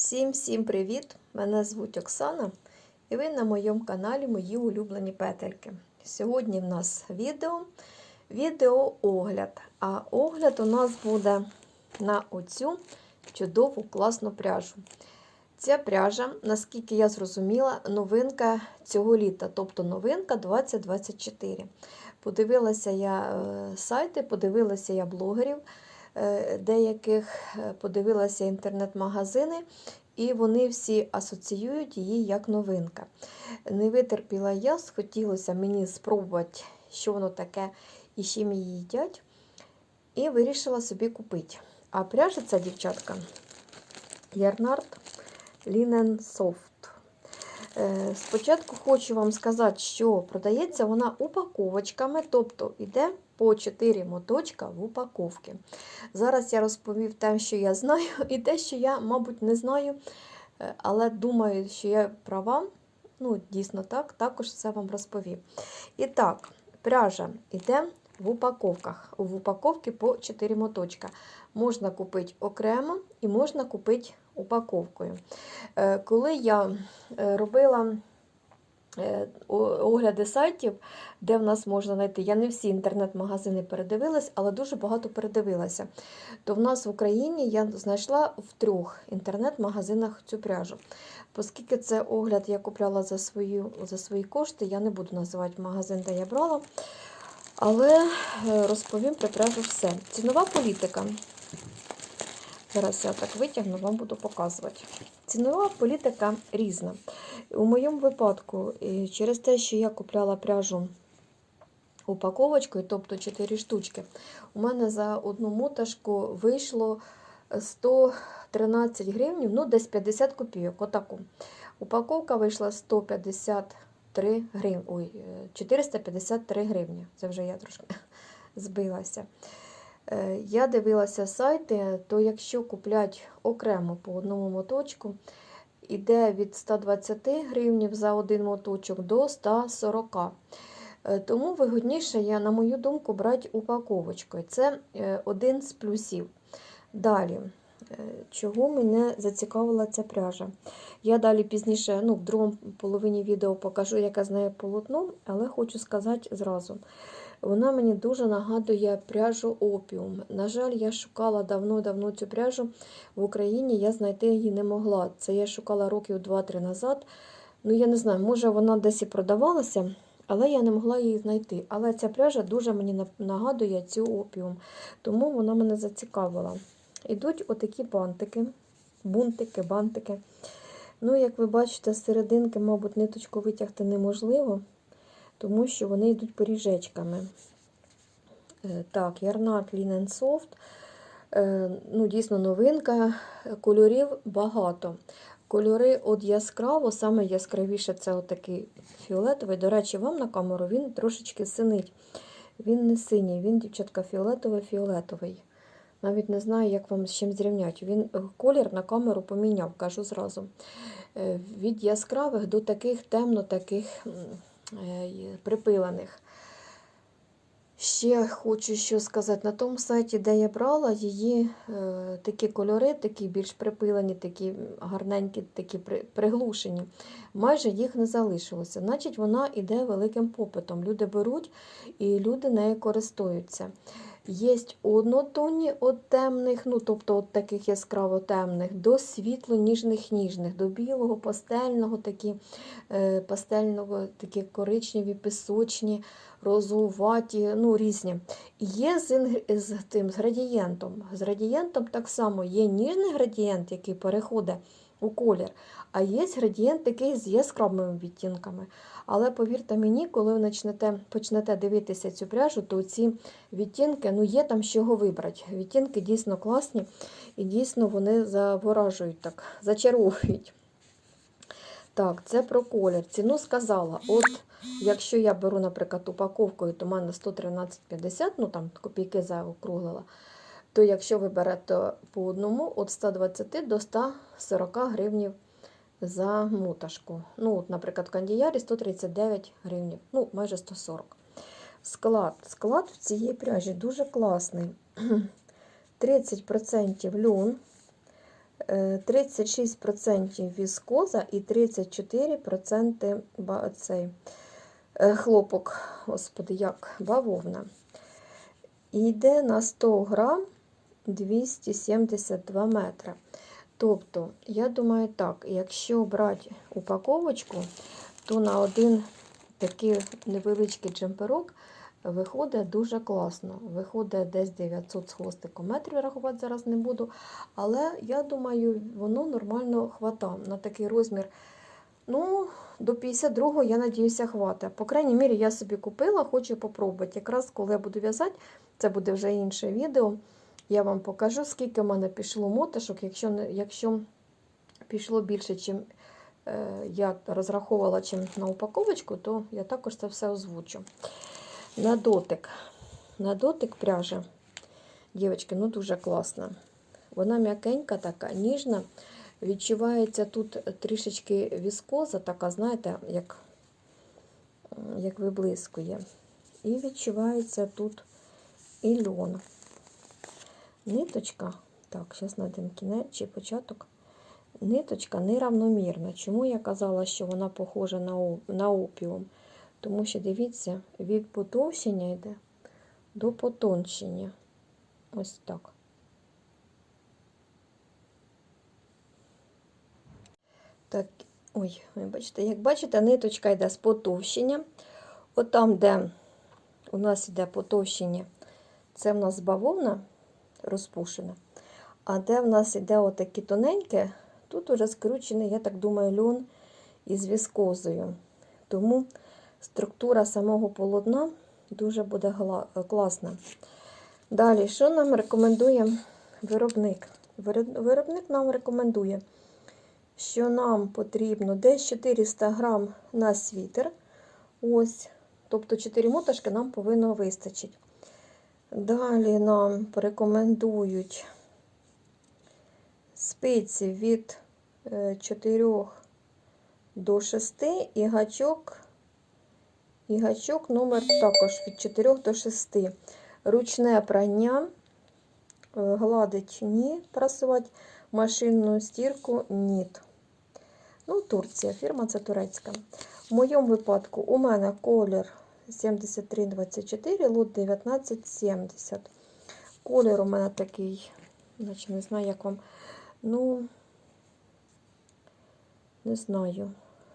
Всім-всім привіт! Мене звуть Оксана, і ви на моєму каналі Мої улюблені петельки. Сьогодні в нас відео, відеоогляд. А огляд у нас буде на оцю чудову класну пряжу. Ця пряжа, наскільки я зрозуміла, новинка цього літа, тобто новинка 2024. Подивилася я е, сайти, подивилася я блогерів. Е, деяких е, подивилася інтернет-магазини, і вони всі асоціюють її як новинка. Не витерпіла я, схотілося мені спробувати, що воно таке і з чим її їдять. І вирішила собі купити. А пряжа дівчатка Ярнард Linen Soft. Е, Спочатку хочу вам сказати, що продається вона упаковочками, тобто йде по 4 моточка в упаковці. Зараз я розповів те, що я знаю, і те, що я, мабуть, не знаю, е, але думаю, що я права. Ну, дійсно так, також все вам розповів. І так, пряжа йде в упаковках. В упаковці по 4 моточка. Можна купити окремо і можна купити упаковкою. Е, Коли я е, робила е, огляди сайтів, де в нас можна знайти, я не всі інтернет-магазини передивилась, але дуже багато передивилася. То в нас в Україні я знайшла в трьох інтернет-магазинах цю пряжу. Оскільки це огляд я купляла за, свою, за свої кошти, я не буду називати магазин, де я брала. Але розповім про пряжу все. Цінова політика. Зараз я так витягну, вам буду показувати. Цінова політика різна. У моєму випадку, через те, що я купляла пряжу упаковочкою, тобто 4 штучки, у мене за одну моташку вийшло 113 гривень, ну десь 50 копійок. Отаку. Упаковка вийшла 153 гривні. Ой, 453 гривні. Це вже я трошки збилася. Я дивилася сайти, то якщо куплять окремо по одному моточку, іде від 120 гривень за один моточок до 140 Тому вигодніше, я, на мою думку, брати упаковочкою. Це один з плюсів. Далі, чого мене зацікавила ця пряжа? Я далі пізніше, ну, в другому половині відео покажу, яке з нею полотно, але хочу сказати зразу. Вона мені дуже нагадує пряжу опіум. На жаль, я шукала давно-давно цю пряжу в Україні, я знайти її не могла. Це я шукала років 2-3 назад. Ну, я не знаю, може вона десь і продавалася, але я не могла її знайти. Але ця пряжа дуже мені нагадує цю опіум, тому вона мене зацікавила. Ідуть отакі бантики, бунтики, бантики. Ну, як ви бачите, з серединки, мабуть, ниточку витягти неможливо тому що вони йдуть поріжечками. Е, так, Ярнат Soft. Е, ну, Дійсно, новинка. Кольорів багато. Кольори от яскраво, саме яскравіше це отакий фіолетовий. До речі, вам на камеру він трошечки синить. Він не синій, він, дівчатка, фіолетовий-фіолетовий. Навіть не знаю, як вам з чим зрівняти. Він колір на камеру поміняв, кажу зразу. Е, від яскравих до таких темно-таких припилених. Ще хочу що сказати, на тому сайті, де я брала, її е, такі кольори, такі більш припилені, такі гарненькі, такі приглушені, майже їх не залишилося. Значить, вона йде великим попитом. Люди беруть і люди нею користуються. Є однотонні від темних, ну тобто от таких яскраво темних, до світло-ніжних ніжних, до білого, пастельного, такі, е, пастельного, такі коричневі, пісочні, розоваті, ну різні. Є з, з тим, з градієнтом. З градієнтом так само є ніжний градієнт, який переходить у колір, а є градієнт такий з яскравими відтінками. Але повірте мені, коли ви почнете, почнете дивитися цю пряжу, то ці відтінки, ну є там з чого вибрати. Відтінки дійсно класні і дійсно вони заворажують, так, зачаровують. Так, це про колір. Ціну сказала. От, якщо я беру, наприклад, упаковкою, то в мене 113,50, ну там копійки заокруглила, то якщо ви берете по одному, від 120 до 140 гривнів за муташку. Ну, от, Наприклад, в кандіярі 139 гривень, ну, майже 140 Склад Склад в цієї пряжі дуже класний. 30% льон, Е, 36% віскоза і 34% цей е, хлопок, господи, як бавовна. І йде на 100 грам 272 метри. Тобто, я думаю так, якщо брати упаковочку, то на один такий невеличкий джемперок виходить дуже класно. Виходить десь 900 з хвостиком метрів, рахувати зараз не буду. Але я думаю, воно нормально хватає на такий розмір. Ну, до 52-го, я надіюся, хватить. По крайній мірі, я собі купила, хочу попробувати. Якраз коли я буду в'язати, це буде вже інше відео. Я вам покажу, скільки в мене пішло мотишок. Якщо, якщо пішло більше, ніж е, я розраховувала чим на упаковочку, то я також це все озвучу. На дотик. На дотик пряжа. Дівчатки, ну дуже класна. Вона м'якенька, така, ніжна. Відчувається тут трішечки віскоза, така, знаєте, як, як виблискує. І відчувається тут і льон. Ниточка, так, зараз знайдемо кінець чи початок. Ниточка неравномірна. Чому я казала, що вона похожа на, на опіум? Тому що дивіться, від потовщення йде до потончення. Ось так. Так, ой, ви бачите, як бачите, ниточка йде з потовщення. От там, де у нас йде потовщення, це в нас бавовна розпушена. А де в нас йде отакі тоненьке, тут уже скручений, я так думаю, льон із віскозою. Тому структура самого полотна дуже буде класна. Далі, що нам рекомендує виробник? Виробник нам рекомендує, що нам потрібно десь 400 грам на світер. Ось, тобто 4 моташки нам повинно вистачити. Далі нам порекомендують спиці від 4 до 6 і гачок, і гачок номер також від 4 до 6. Ручне прання, е, гладить ні, прасувати, машинну стірку ніт. Ну, Турція, фірма це турецька. В моєму випадку у мене колір 7324, лот 1970. Колір у мене такий, наче не знаю, як вам. Ну, не знаю.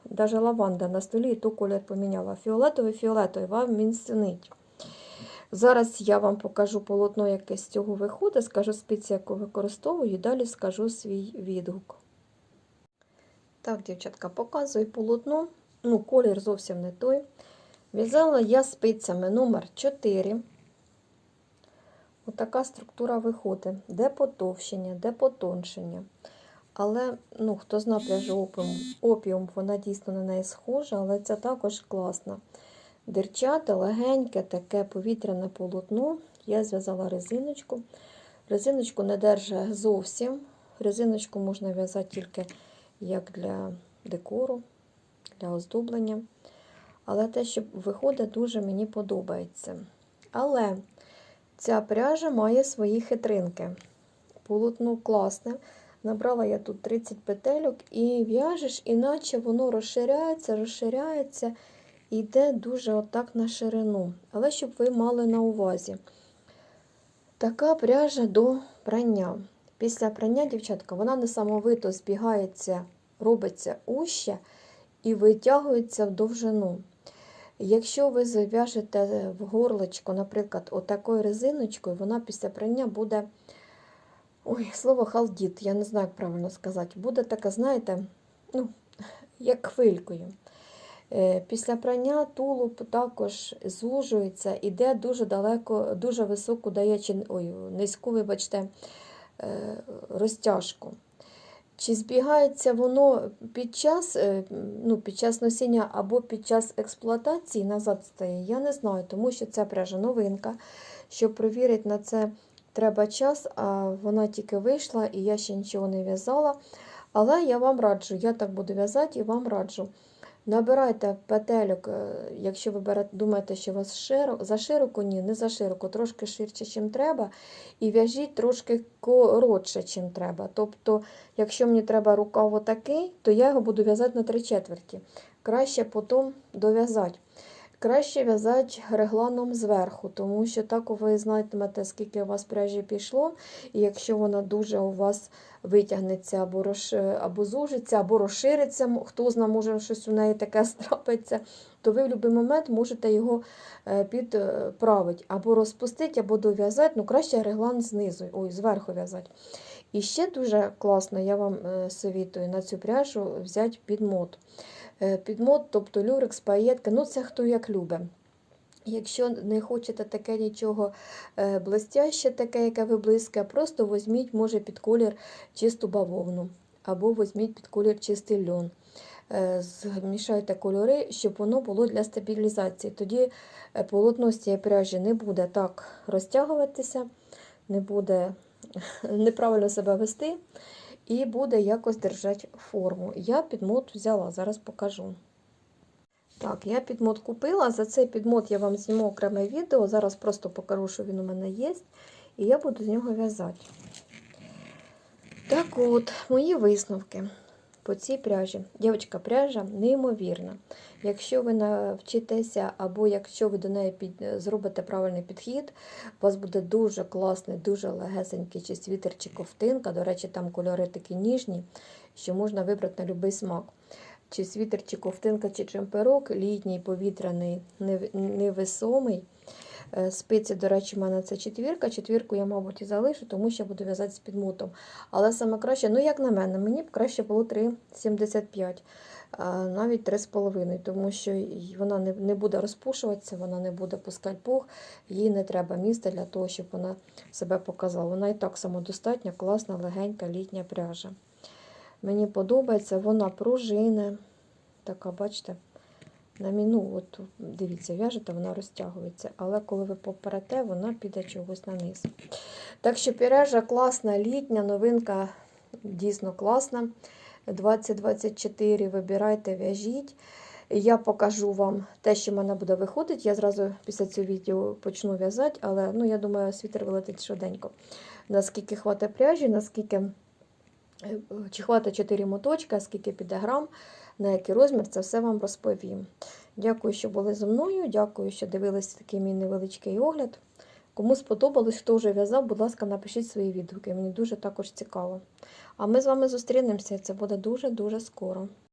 Даже лаванда на столі і то колір поміняла. Фіолетовий, фіолетовий, вам він синить. Зараз я вам покажу полотно, яке з цього виходить, скажу спиці, яку використовую, і далі скажу свій відгук. Так, дівчатка, показую полотно. Ну, колір зовсім не той. В'язала я спицями номер 4. Отака структура виходить. Де потовщення, де потоншення. Але, ну, хто знає пляжу опіум, опіум, вона дійсно на неї схожа, але це також класно. Дирчате, легеньке, таке повітряне полотно. Я зв'язала резиночку. Резиночку не держить зовсім. Резиночку можна в'язати тільки як для декору, для оздоблення. Але те, що виходить, дуже мені подобається. Але ця пряжа має свої хитринки. Полотно класне. Набрала я тут 30 петельок і в'яжеш, іначе воно розширяється, розширяється і йде дуже отак на ширину. Але щоб ви мали на увазі. Така пряжа до прання. Після прання, дівчатка, вона несамовито збігається, робиться уща і витягується в довжину. Якщо ви зав'яжете в горлочко, наприклад, отакою резиночкою, вона після прання буде. Ой, слово халдіт, я не знаю, як правильно сказати. Буде така, знаєте, ну, як хвилькою. Е, Після прання тулуб також звужується, іде дуже далеко, дуже високу дає, ой, низьку, вибачте, е, розтяжку. Чи збігається воно під час, е, ну, під час носіння або під час експлуатації назад стає, я не знаю, тому що це пряжа новинка. Щоб провірити на це, треба час, а вона тільки вийшла, і я ще нічого не в'язала. Але я вам раджу, я так буду в'язати і вам раджу. Набирайте петельок, е, якщо ви думаєте, що у вас широко, за широко, ні, не за широко, трошки ширше, ніж треба. І в'яжіть трошки коротше, ніж треба. Тобто, якщо мені треба рукав отакий, то я його буду в'язати на три четверті. Краще потім дов'язати. Краще в'язати регланом зверху, тому що так ви знатимете, скільки у вас пряжі пішло, і якщо вона дуже у вас витягнеться або роз... або зужиться, або розшириться, хто знає, може щось у неї таке страпиться, то ви в будь-який момент можете його е, підправити, або розпустити, або дов'язати. Ну, краще реглан знизу, ой, зверху в'язати. І ще дуже класно, я вам е, совітую на цю пряжу взяти підмот. Е, Підмот, тобто люрекс, паєтка, ну це хто як любить. Якщо не хочете таке нічого е, блестяще, таке, яке виблискає, просто візьміть, може, під колір чисту бавовну, або візьміть під колір чистий льон. Е, Змішайте кольори, щоб воно було для стабілізації. Тоді полотно з цієї пряжі не буде так розтягуватися, не буде неправильно себе вести і буде якось держати форму. Я підмот взяла, зараз покажу. Так, я підмот купила. За цей підмот я вам зніму окреме відео. Зараз просто покажу, що він у мене є. І я буду з нього в'язати. Так от, мої висновки по цій пряжі. Дівчатка, пряжа неймовірна. Якщо ви навчитеся, або якщо ви до неї під... зробите правильний підхід, у вас буде дуже класний, дуже легесенький чи світер, чи ковтинка. До речі, там кольори такі ніжні, що можна вибрати на будь-який смак. Чи світер, чи ковтинка, чи чемперок, літній, повітряний, нев- невесомий. Е, Спиці, до речі, в мене це четвірка. Четвірку я, мабуть, і залишу, тому що буду в'язати з підмутом. Але саме краще, ну як на мене, мені б краще було 3,75, навіть 3,5, тому що вона не, буде розпушуватися, вона не буде пускати пух, їй не треба місця для того, щоб вона себе показала. Вона і так самодостатня, класна, легенька літня пряжа. Мені подобається, вона пружина. Така, бачите, на міну, от дивіться, в'яжете, вона розтягується. Але коли ви поперете, вона піде чогось на низ. Так що пряжа класна, літня, новинка дійсно класна. 2024 вибирайте, в'яжіть. Я покажу вам те, що в мене буде виходити. Я зразу після цього відео почну в'язати, але ну, я думаю, світер вилетить швиденько. Наскільки хватить пряжі, наскільки Е, чи хватить 4 моточка, скільки піде грам, на який розмір, це все вам розповім. Дякую, що були зі мною. Дякую, що дивилися такий мій невеличкий огляд. Кому сподобалось, хто вже в'язав, будь ласка, напишіть свої відгуки. Мені дуже також цікаво. А ми з вами зустрінемося. Це буде дуже-дуже скоро.